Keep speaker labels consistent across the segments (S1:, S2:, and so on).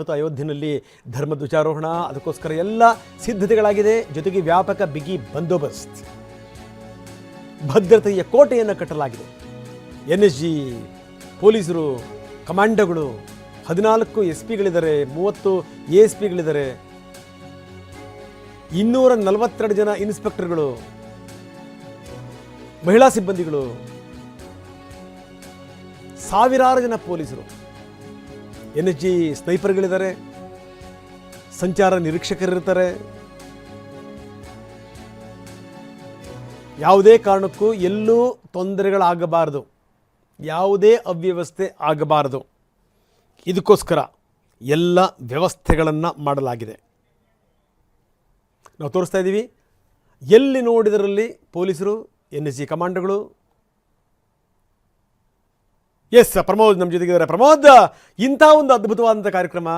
S1: ಇವತ್ತು ಅಯೋಧ್ಯೆಯಲ್ಲಿ ಧರ್ಮ ಧ್ವಜಾರೋಹಣ ಅದಕ್ಕೋಸ್ಕರ ಎಲ್ಲ ಸಿದ್ಧತೆಗಳಾಗಿದೆ. ಜೊತೆಗೆ ವ್ಯಾಪಕ ಬಿಗಿ ಬಂದೋಬಸ್ತ್. ಭದ್ರತೆಯ ಕೋಟೆಯನ್ನು ಕಟ್ಟಲಾಗಿದೆ. ಎನ್ ಎಸ್ ಜಿ ಪೊಲೀಸರು, ಕಮಾಂಡೋಗಳು, ಹದಿನಾಲ್ಕು ಎಸ್ ಪಿಗಳಿದ್ದಾರೆ ಮೂವತ್ತು ಎ ಎಸ್ ಪಿಗಳಿದ್ದಾರೆ ಇನ್ನೂರ ನಲವತ್ತೆರಡು ಜನ ಇನ್ಸ್ಪೆಕ್ಟರ್ಗಳು, ಮಹಿಳಾ ಸಿಬ್ಬಂದಿಗಳು, ಸಾವಿರಾರು ಜನ ಪೊಲೀಸರು. ಎನ್ ಎಸ್ ಜಿ ಸ್ನೈಪರ್ಗಳಿದ್ದಾರೆ, ಸಂಚಾರ ನಿರೀಕ್ಷಕರಿರ್ತಾರೆ. ಯಾವುದೇ ಕಾರಣಕ್ಕೂ ಎಲ್ಲೂ ತೊಂದರೆಗಳಾಗಬಾರದು. ಯಾವುದೇ ಅವ್ಯವಸ್ಥೆ ಆಗಬಾರದು. ಇದಕ್ಕೋಸ್ಕರ ಎಲ್ಲ ವ್ಯವಸ್ಥೆಗಳನ್ನು ಮಾಡಲಾಗಿದೆ. ನಾವು ತೋರಿಸ್ತಾ ಇದ್ದೀವಿ, ಎಲ್ಲಿ ನೋಡಿದರಲ್ಲಿ ಪೊಲೀಸರು, ಎನ್ ಎಸ್ ಜಿ ಕಮಾಂಡೋಗಳು ಎಸ್, ಪ್ರಮೋದ್ ನಮ್ಮ ಜೊತೆಗಿದ್ದಾರೆ. ಪ್ರಮೋದ್, ಇಂಥ ಒಂದು ಅದ್ಭುತವಾದಂಥ ಕಾರ್ಯಕ್ರಮ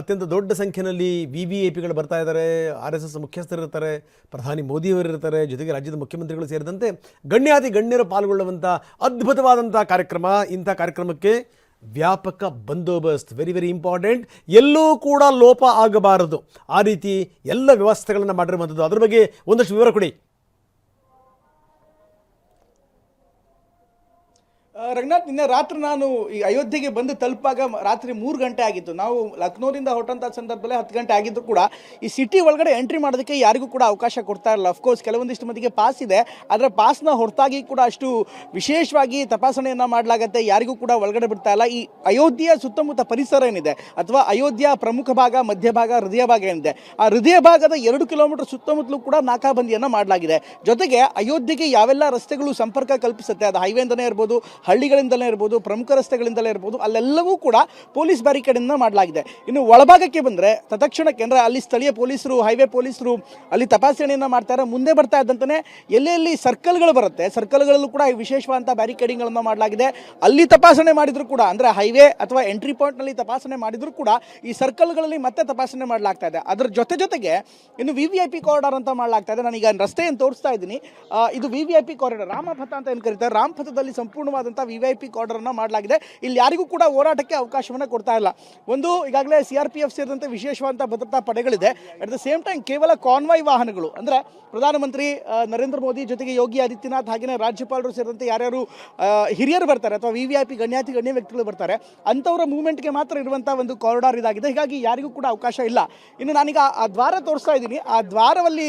S1: ಅತ್ಯಂತ ದೊಡ್ಡ ಸಂಖ್ಯೆಯಲ್ಲಿ ವಿ ವಿ ಎ ಪಿಗಳು ಬರ್ತಾ ಇದ್ದಾರೆ. ಆರ್ ಎಸ್ ಎಸ್ ಮುಖ್ಯಸ್ಥರು ಇರ್ತಾರೆ, ಪ್ರಧಾನಿ ಮೋದಿಯವರು ಇರ್ತಾರೆ, ಜೊತೆಗೆ ರಾಜ್ಯದ ಮುಖ್ಯಮಂತ್ರಿಗಳು ಸೇರಿದಂತೆ ಗಣ್ಯಾದಿ ಗಣ್ಯರು ಪಾಲ್ಗೊಳ್ಳುವಂಥ ಅದ್ಭುತವಾದಂಥ ಕಾರ್ಯಕ್ರಮ. ಇಂಥ ಕಾರ್ಯಕ್ರಮಕ್ಕೆ ವ್ಯಾಪಕ ಬಂದೋಬಸ್ತ್ ವೆರಿ ವೆರಿ ಇಂಪಾರ್ಟೆಂಟ್ ಎಲ್ಲೂ ಕೂಡ ಲೋಪ ಆಗಬಾರದು. ಆ ರೀತಿ ಎಲ್ಲ ವ್ಯವಸ್ಥೆಗಳನ್ನು ಮಾಡಿರುವಂಥದ್ದು. ಅದರ ಬಗ್ಗೆ ಒಂದಷ್ಟು ವಿವರ ಕೊಡಿ.
S2: ರಂಗನಾಥ್, ನಿನ್ನೆ ರಾತ್ರಿ ನಾನು ಈ ಅಯೋಧ್ಯೆಗೆ ಬಂದು ತಲುಪಾಗ ರಾತ್ರಿ ಮೂರು ಗಂಟೆ ಆಗಿತ್ತು. ನಾವು ಲಕ್ನೋದಿಂದ ಹೊರಟಂಥ ಸಂದರ್ಭದಲ್ಲಿ ಹತ್ತು ಗಂಟೆ ಆಗಿದ್ದು ಕೂಡ ಈ ಸಿಟಿ ಒಳಗಡೆ ಎಂಟ್ರಿ ಮಾಡೋದಕ್ಕೆ ಯಾರಿಗೂ ಕೂಡ ಅವಕಾಶ ಕೊಡ್ತಾ ಇರಲ್ಲ. ಅಫ್ಕೋರ್ಸ್ ಕೆಲವೊಂದಿಷ್ಟು ಮಂದಿಗೆ ಪಾಸ್ ಇದೆ. ಆದರೆ ಪಾಸ್ನ ಹೊರತಾಗಿ ಕೂಡ ಅಷ್ಟು ವಿಶೇಷವಾಗಿ ತಪಾಸಣೆಯನ್ನು ಮಾಡಲಾಗತ್ತೆ. ಯಾರಿಗೂ ಕೂಡ ಒಳಗಡೆ ಬಿಡ್ತಾ ಇಲ್ಲ. ಈ ಅಯೋಧ್ಯೆಯ ಸುತ್ತಮುತ್ತ ಪರಿಸರ ಏನಿದೆ? ಅಥವಾ ಅಯೋಧ್ಯೆಯ ಪ್ರಮುಖ ಭಾಗ ಮಧ್ಯಭಾಗ ಹೃದಯ ಭಾಗ ಏನಿದೆ? ಆ ಹೃದಯ ಭಾಗದ ಎರಡು ಕಿಲೋಮೀಟರ್ ಸುತ್ತಮುತ್ತಲೂ ಕೂಡ ನಾಕಾಬಂದಿಯನ್ನು ಮಾಡಲಾಗಿದೆ. ಜೊತೆಗೆ ಅಯೋಧ್ಯೆಗೆ ಯಾವೆಲ್ಲ ರಸ್ತೆಗಳು ಸಂಪರ್ಕ ಕಲ್ಪಿಸುತ್ತೆ? ಅದು ಹೈವೇಂದನೇ ಇರ್ಬೋದು ಹಳ್ಳಿಗಳಿಂದಲೇ ಇರ್ಬೋದು, ಪ್ರಮುಖ ರಸ್ತೆಗಳಿಂದಲೇ ಇರ್ಬೋದು, ಅಲ್ಲೆಲ್ಲವೂ ಕೂಡ ಪೊಲೀಸ್ ಬ್ಯಾರಿಕೇಡಿಂದ ಮಾಡಲಾಗಿದೆ. ಇನ್ನು ಒಳಭಾಗಕ್ಕೆ ಬಂದರೆ ತತ್ಕ್ಷಣಕ್ಕೆ ಅಂದರೆ ಅಲ್ಲಿ ಸ್ಥಳೀಯ ಪೊಲೀಸರು, ಹೈವೇ ಪೊಲೀಸರು ಅಲ್ಲಿ ತಪಾಸಣೆಯನ್ನು ಮಾಡ್ತಾರೆ ಮುಂದೆ ಬರ್ತಾ ಇದ್ದಂತೆ ಎಲ್ಲೆಲ್ಲಿ ಸರ್ಕಲ್ಗಳು ಬರುತ್ತೆ, ಸರ್ಕಲ್ಗಳಲ್ಲೂ ಕೂಡ ಈ ವಿಶೇಷವಾದಂಥ ಬ್ಯಾರಿಕೇಡಿಂಗ್ಗಳನ್ನು ಮಾಡಲಾಗಿದೆ. ಅಲ್ಲಿ ತಪಾಸಣೆ ಮಾಡಿದರೂ ಕೂಡ, ಅಂದರೆ ಹೈವೇ ಅಥವಾ ಎಂಟ್ರಿ ಪಾಯಿಂಟ್ನಲ್ಲಿ ತಪಾಸಣೆ ಮಾಡಿದರೂ ಕೂಡ ಈ ಸರ್ಕಲ್ಗಳಲ್ಲಿ ಮತ್ತೆ ತಪಾಸಣೆ ಮಾಡಲಾಗ್ತಾ ಇದೆ. ಅದರ ಜೊತೆ ಜೊತೆಗೆ ಇನ್ನು V V I P corridor ಅಂತ ಮಾಡಲಾಗ್ತಾ ಇದೆ. ನಾನೀಗ ರಸ್ತೆಯನ್ನು ತೋರಿಸ್ತಾ ಇದ್ದೀನಿ. ಇದು V V I P corridor Ramapatha ಅಂತ ಏನು ಕರೀತಾರೆ? ರಾಮಪಥದಲ್ಲಿ ಸಂಪೂರ್ಣವಾದಂಥ ವಿ ವಿ ವೈ ಪಿ ಕಾರ್ಡರನ್ನು ಮಾಡಲಾಗಿದೆ. ಇಲ್ಲಿ ಯಾರಿಗೂ ಕೂಡ ಹೋರಾಟಕ್ಕೆ ಅವಕಾಶವನ್ನು ಕೊಡ್ತಾ ಇಲ್ಲ. ಒಂದು, ಈಗಾಗಲೇ ಸಿ ಆರ್ ಪಿ ಎಫ್ ಸೇರಿದಂತೆ ವಿಶೇಷವಾದಂಥ ಭದ್ರತಾ ಪಡೆಗಳಿದೆ. ಅಟ್ ದ ಸೇಮ್ ಟೈಮ್ ಕೇವಲ ಕಾನ್ವಾಯ್ ವಾಹನಗಳು, ಅಂದರೆ ಪ್ರಧಾನಮಂತ್ರಿ ನರೇಂದ್ರ ಮೋದಿ ಜೊತೆಗೆ ಯೋಗಿ ಆದಿತ್ಯನಾಥ್ ಹಾಗೆಯೇ ರಾಜ್ಯಪಾಲರು ಸೇರಿದಂತೆ ಯಾರ್ಯಾರು ಹಿರಿಯರು ಬರ್ತಾರೆ ಅಥವಾ ವಿ ಐ ಪಿ ಗಣ್ಯಾತಿ ಗಣ್ಯ ವ್ಯಕ್ತಿಗಳು ಬರ್ತಾರೆ, ಅಂಥವರ ಮೂವ್ಮೆಂಟ್ಗೆ ಮಾತ್ರ ಇರುವಂಥ ಒಂದು ಕಾರಿಡಾರ್ ಇದಾಗಿದೆ. ಹೀಗಾಗಿ ಯಾರಿಗೂ ಕೂಡ ಅವಕಾಶ ಇಲ್ಲ. ಇನ್ನು ನಾನೀಗ ಆ ದ್ವಾರ ತೋರಿಸ್ತಾ ಇದ್ದೀನಿ. ಆ ದ್ವಾರದಲ್ಲಿ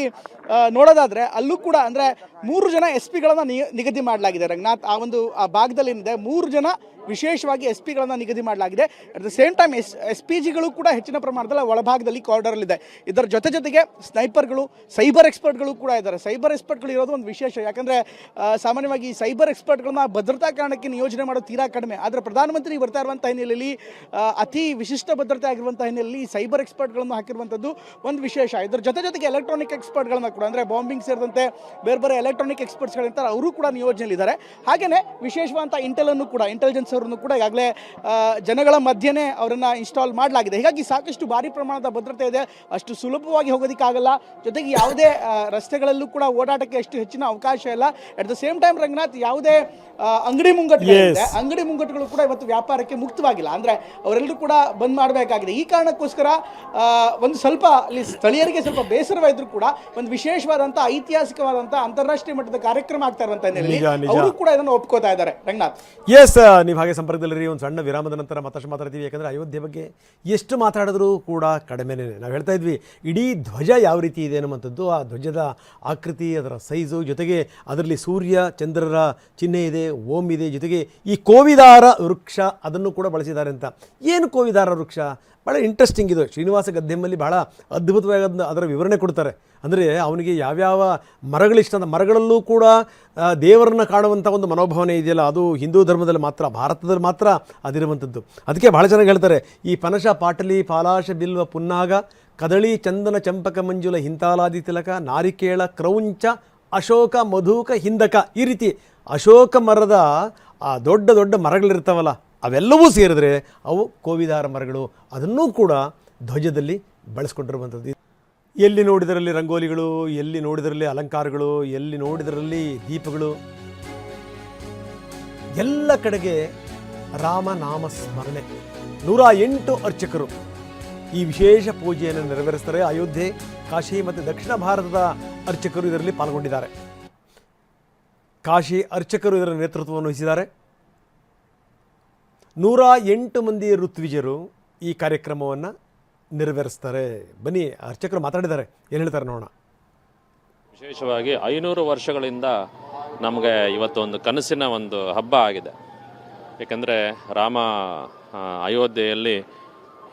S2: ನೋಡೋದಾದ್ರೆ ಅಲ್ಲೂ ಕೂಡ ಅಂದರೆ ಮೂರು ಜನ ಎಸ್ ಪಿಗಳನ್ನು ನಿಗದಿ ಮಾಡಲಾಗಿದೆ ರಂಗನಾಥ್. ಆ ಒಂದು, ಆ ಭಾಗದಲ್ಲಿ ಏನಿದೆ ಮೂರು ಜನ ವಿಶೇಷವಾಗಿ ಎಸ್ ಪಿಗಳನ್ನು ನಿಗದಿ ಮಾಡಲಾಗಿದೆ. At the same time S S P ಜಿಗಳು ಕೂಡ ಹೆಚ್ಚಿನ ಪ್ರಮಾಣದಲ್ಲಿ ಒಳಭಾಗದಲ್ಲಿ ಇದೆ. ಇದರ ಜೊತೆ ಜೊತೆಗೆ ಸ್ನೈಪರ್ಗಳು ಸೈಬರ್ ಎಕ್ಸ್ಪರ್ಟ್ಗಳು ಕೂಡ ಇದ್ದಾರೆ. ಸೈಬರ್ ಎಕ್ಸ್ಪರ್ಟ್ಗಳು ಇರೋದು ಒಂದು ವಿಶೇಷ. ಯಾಕಂದರೆ ಸಾಮಾನ್ಯವಾಗಿ ಸೈಬರ್ ಎಕ್ಸ್ಪರ್ಟ್ಗಳನ್ನ ಭದ್ರತಾ ಕಾರಣಕ್ಕೆ ನಿಯೋಜನೆ ಮಾಡೋದು ತೀರಾ ಕಡಿಮೆ. ಆದರೆ ಪ್ರಧಾನಮಂತ್ರಿ ಬರ್ತಾ ಇರುವಂಥ ಹಿನ್ನೆಲೆಯಲ್ಲಿ ಅತಿ ವಿಶಿಷ್ಟ ಭದ್ರತೆ ಆಗಿರುವಂಥ ಹಿನ್ನೆಲೆಯಲ್ಲಿ ಸೈಬರ್ ಎಕ್ಸ್ಪರ್ಟ್ಗಳನ್ನು ಹಾಕಿರುವಂಥದ್ದು ಒಂದು ವಿಶೇಷ. ಇದರ ಜೊತೆ ಜೊತೆಗೆ ಎಲೆಕ್ಟ್ರಾನಿಕ್ ಎಕ್ಸ್ಪರ್ಟ್ಗಳನ್ನ ಕೂಡ, ಅಂದರೆ ಬಾಂಬಿಂಗ್ ಸೇರಿದಂತೆ ಬೇರೆ ಬೇರೆ ಎಲೆಕ್ಟ್ರಾನಿಕ್ ಎಕ್ಸ್ಪರ್ಟ್ಸ್ಗಳಿರ್ತಾರೆ ಅವರು ಕೂಡ ನಿಯೋಜನೆಯಲ್ಲಿದ್ದಾರೆ. ಹಾಗೆಯೇ ವಿಶೇಷವಾದಂಥ ಇಂಟೆಲನ್ನು ಕೂಡ ಇಂಟೆಲಿಜೆನ್ಸ್ ಅವರನ್ನು ಕೂಡ ಈಗಾಗಲೇ ಜನಗಳ ಮಧ್ಯನೇ ಅವರನ್ನು ಇನ್ಸ್ಟಾಲ್ ಮಾಡಲಾಗಿದೆ. ಹೀಗಾಗಿ ಸಾಕಷ್ಟು ಭಾರಿ ಪ್ರಮಾಣದ ಭದ್ರತೆ ಇದೆ. ಅಷ್ಟು ಸುಲಭವಾಗಿ ಹೋಗೋದಕ್ಕಾಗಲ್ಲ. ಜೊತೆಗೆ ಯಾವುದೇ ರಸ್ತೆಗಳಲ್ಲೂ ಕೂಡ ಓಡಾಟಕ್ಕೆ ಅಷ್ಟು ಹೆಚ್ಚಿನ ಅವಕಾಶ ಇಲ್ಲ. At the same time Ranganath ಯಾವುದೇ ಅಂಗಡಿ ಮುಂಗಟ್ಟುಗಳಿದೆ. ಅಂಗಡಿ ಮುಂಗಟ್ಟುಗಳು ಕೂಡ ಇವತ್ತು ವ್ಯಾಪಾರಕ್ಕೆ ಮುಕ್ತವಾಗಿಲ್ಲ. ಅಂದ್ರೆ ಅವರೆಲ್ಲರೂ ಕೂಡ ಬಂದ್ ಮಾಡಬೇಕಾಗಿದೆ. ಈ ಕಾರಣಕ್ಕೋಸ್ಕರ ಒಂದು ಸ್ವಲ್ಪ ಅಲ್ಲಿ ಸ್ಥಳೀಯರಿಗೆ ಸ್ವಲ್ಪ ಬೇಸರವಾಯಿದ್ರು ಕೂಡ ಒಂದು ವಿಶೇಷವಾದಂತ ಐತಿಹಾಸಿಕವಾದಂತ ಅಂತಾರಾಷ್ಟ್ರೀಯ ಮಟ್ಟದ ಕಾರ್ಯಕ್ರಮ ಆಗ್ತಾ ಹಿನ್ನೆಲೆಯಲ್ಲಿ
S1: ನಿಜ.
S2: ಅವರು ಕೂಡ ಇದನ್ನು ಒಪ್ಕೋತಾ ಇದ್ದಾರೆ. ರಂಗನಾಥ್.
S1: ಎಸ್ ನೀವು ಹಾಗೆ ಸಂಪರ್ಕದಲ್ಲಿ ಒಂದು ಸಣ್ಣ ವಿರಾಮದ ನಂತರ ಮತ್ತಷ್ಟು ಮಾತಾಡ್ತೀವಿ. ಯಾಕಂದರೆ ಅಯೋಧ್ಯೆ ಬಗ್ಗೆ ಎಷ್ಟು ಮಾತಾಡಿದ್ರೂ ಕೂಡ ಕಡಿಮೆನೇ ನಾವು ಹೇಳ್ತಾ ಇದ್ವಿ, ಇಡೀ ಧ್ವಜ ಯಾವ ರೀತಿ ಇದೆ ಅನ್ನುವಂಥದ್ದು, ಆ ಧ್ವಜದ ಆಕೃತಿ, ಅದರ ಸೈಜು, ಜೊತೆಗೆ ಅದರಲ್ಲಿ ಸೂರ್ಯ, ಚಂದ್ರರ ಚಿಹ್ನೆ ಇದೆ, ಓಂ ಇದೆ, ಜೊತೆಗೆ ಈ ಕೋವಿದಾರ ವೃಕ್ಷ ಅದನ್ನು ಕೂಡ ಬಳಸಿದ್ದಾರೆ ಅಂತ. ಏನು ಕೋವಿದಾರ ವೃಕ್ಷ? ಭಾಳ ಇಂಟ್ರೆಸ್ಟಿಂಗ್ ಇದು. ಶ್ರೀನಿವಾಸ ಗದ್ಯಮಲ್ಲಿ ಬಹಳ ಅದ್ಭುತವಾಗಿ ಅದರ ವಿವರಣೆ ಕೊಡ್ತಾರೆ. ಅಂದರೆ ಅವನಿಗೆ ಯಾವ್ಯಾವ ಮರಗಳಿಷ್ಟ ಅಂತ, ಮರಗಳಲ್ಲೂ ಕೂಡ ದೇವರನ್ನು ಕಾಣುವಂಥ ಒಂದು ಮನೋಭಾವನೆ ಇದೆಯಲ್ಲ, ಅದು ಹಿಂದೂ ಧರ್ಮದಲ್ಲಿ ಮಾತ್ರ, ಭಾರತದಲ್ಲಿ ಮಾತ್ರ ಅದಿರುವಂಥದ್ದು ಅದಕ್ಕೆ ಭಾಳ ಚೆನ್ನಾಗಿ ಹೇಳ್ತಾರೆ, ಈ ಪನಶ ಪಾಟಲಿ, ಪಾಲಾಶ ಬಿಲ್ವ ಪುನ್ನಾಗ, ಕದಳಿ ಚಂದನ ಚಂಪಕ ಮಂಜುಲ ಹಿಂತಾಲಾದಿ ತಿಲಕ, ನಾರಿಕೇಳ ಕ್ರೌಂಚ, ಅಶೋಕ ಮಧುಕ ಹಿಂದಕ, ಈ ರೀತಿ ಅಶೋಕ ಮರದ ಆ ದೊಡ್ಡ ದೊಡ್ಡ ಮರಗಳಿರ್ತಾವಲ್ಲ ಅವೆಲ್ಲವೂ ಸೇರಿದ್ರೆ ಅವು ಕೋವಿದಾರ ಮರಗಳು. ಅದನ್ನೂ ಕೂಡ ಧ್ವಜದಲ್ಲಿ ಬಳಸ್ಕೊಂಡಿರುವಂಥದ್ದು. ಎಲ್ಲಿ ನೋಡಿದರಲ್ಲಿ ರಂಗೋಲಿಗಳು, ಎಲ್ಲಿ ನೋಡಿದರಲ್ಲಿ ಅಲಂಕಾರಗಳು, ಎಲ್ಲಿ ನೋಡಿದರಲ್ಲಿ ದೀಪಗಳು. ಎಲ್ಲ ಕಡೆಗೆ ರಾಮನಾಮ ಸ್ಮರಣೆ. ನೂರ ಎಂಟು ಅರ್ಚಕರು ಈ ವಿಶೇಷ ಪೂಜೆಯನ್ನು ನೆರವೇರಿಸ್ತಾರೆ ಅಯೋಧ್ಯೆ, ಕಾಶಿ ಮತ್ತು ದಕ್ಷಿಣ ಭಾರತದ ಅರ್ಚಕರು ಇದರಲ್ಲಿ ಪಾಲ್ಗೊಂಡಿದ್ದಾರೆ. ಕಾಶಿ ಅರ್ಚಕರು ಇದರ ನೇತೃತ್ವವನ್ನು ವಹಿಸಿದ್ದಾರೆ. ನೂರ ಎಂಟು ಮಂದಿ ಋತ್ವಿಜರು ಈ ಕಾರ್ಯಕ್ರಮವನ್ನು ನೆರವೇರಿಸ್ತಾರೆ. ಬನ್ನಿ, ಅರ್ಚಕರು ಮಾತಾಡಿದ್ದಾರೆ. ಏನು ಹೇಳ್ತಾರೆ ನೋಡೋಣ.
S3: ವಿಶೇಷವಾಗಿ ಐನೂರು ವರ್ಷಗಳಿಂದ ನಮಗೆ ಇವತ್ತು ಒಂದು ಕನಸಿನ ಒಂದು ಹಬ್ಬ ಆಗಿದೆ. ಏಕೆಂದರೆ ರಾಮ ಅಯೋಧ್ಯೆಯಲ್ಲಿ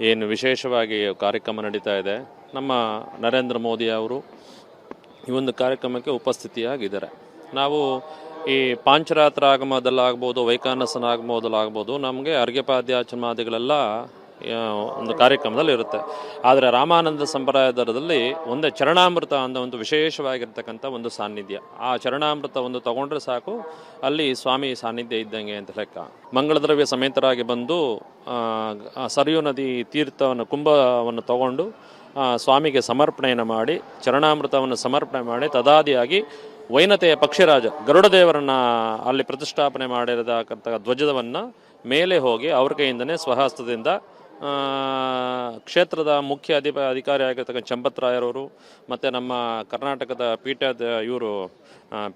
S3: ಏನು ವಿಶೇಷವಾಗಿ ಕಾರ್ಯಕ್ರಮ ನಡೀತಾ ಇದೆ. ನಮ್ಮ ನರೇಂದ್ರ ಮೋದಿ ಅವರು ಈ ಒಂದು ಕಾರ್ಯಕ್ರಮಕ್ಕೆ ಉಪಸ್ಥಿತಿಯಾಗಿದ್ದಾರೆ. ನಾವು ಈ ಪಾಂಚರಾತ್ರ ಆಗಮದಲ್ಲಾಗ್ಬೋದು ವೈಕಾನಸನ ಆಗಮದಲ್ಲಾಗ್ಬೋದು ನಮಗೆ ಅರ್ಘ್ಯಪಾದ್ಯಾಚಮಾದಿಗಳೆಲ್ಲ ಒಂದು ಕಾರ್ಯಕ್ರಮದಲ್ಲಿ ಇರುತ್ತೆ ಆದರೆ ರಾಮಾನಂದ ಸಂಪ್ರದಾಯದಲ್ಲಿ ಒಂದೇ ಚರಣಾಮೃತ ಅನ್ನೋ ಒಂದು ವಿಶೇಷವಾಗಿರ್ತಕ್ಕಂಥ ಒಂದು ಸಾನ್ನಿಧ್ಯ. ಆ ಚರಣಾಮೃತ ಒಂದು ತಗೊಂಡ್ರೆ ಸಾಕು, ಅಲ್ಲಿ ಸ್ವಾಮಿ ಸಾನ್ನಿಧ್ಯ ಇದ್ದಂಗೆ ಅಂತ ಲೆಕ್ಕ. ಮಂಗಳದ್ರವ್ಯ ಸಮೇತರಾಗಿ ಬಂದು ಸರಿಯು ನದಿ ತೀರ್ಥವನ್ನು, ಕುಂಭವನ್ನು ತಗೊಂಡು ಸ್ವಾಮಿಗೆ ಸಮರ್ಪಣೆಯನ್ನು ಮಾಡಿ, ಚರಣಾಮೃತವನ್ನು ಸಮರ್ಪಣೆ ಮಾಡಿ, ತದಾದಿಯಾಗಿ ವೈನತೆಯ ಪಕ್ಷಿರಾಜ ಗರುಡದೇವರನ್ನ ಅಲ್ಲಿ ಪ್ರತಿಷ್ಠಾಪನೆ ಮಾಡಿರತಕ್ಕಂಥ ಧ್ವಜವನ್ನು ಮೇಲೆ ಹೋಗಿ ಅವ್ರ ಕೈಯಿಂದನೇ ಸ್ವಹಸ್ತದಿಂದ ಕ್ಷೇತ್ರದ ಮುಖ್ಯ ಅಧಿಪ, ಅಧಿಕಾರಿ ಆಗಿರ್ತಕ್ಕಂಥ ಚಂಪತ್ರಾಯರವರು ಮತ್ತು ನಮ್ಮ ಕರ್ನಾಟಕದ ಪೀಠದ ಇವರು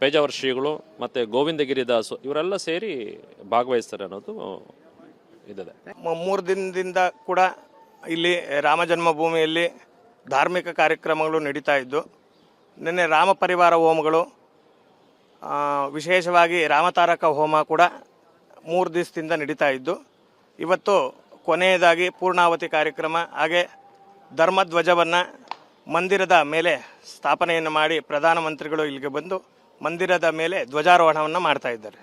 S3: ಪೇಜಾವರ ಶ್ರೀಗಳು ಮತ್ತು ಗೋವಿಂದಗಿರಿದಾಸು ಇವರೆಲ್ಲ ಸೇರಿ ಭಾಗವಹಿಸ್ತಾರೆ ಅನ್ನೋದು ಇದಿದೆ.
S4: ಮೂರು ದಿನದಿಂದ ಕೂಡ ಇಲ್ಲಿ ರಾಮ ಜನ್ಮಭೂಮಿಯಲ್ಲಿ ಧಾರ್ಮಿಕ ಕಾರ್ಯಕ್ರಮಗಳು ನಡೀತಾ ಇದ್ದು, ನಿನ್ನೆ ರಾಮ ಪರಿವಾರ ಹೋಮಗಳು ವಿಶೇಷವಾಗಿ ರಾಮತಾರಕ ಹೋಮ ಕೂಡ ಮೂರು ದಿವಸದಿಂದ ನಡೀತಾ ಇದ್ದು, ಇವತ್ತು ಕೊನೆಯದಾಗಿ ಪೂರ್ಣಾವತಿ ಕಾರ್ಯಕ್ರಮ, ಹಾಗೆ ಧರ್ಮಧ್ವಜವನ್ನು ಮಂದಿರದ ಮೇಲೆ ಸ್ಥಾಪನೆಯನ್ನು ಮಾಡಿ ಪ್ರಧಾನಮಂತ್ರಿಗಳು ಇಲ್ಲಿಗೆ ಬಂದು ಮಂದಿರದ ಮೇಲೆ ಧ್ವಜಾರೋಹಣವನ್ನು ಮಾಡ್ತಾ ಇದ್ದಾರೆ.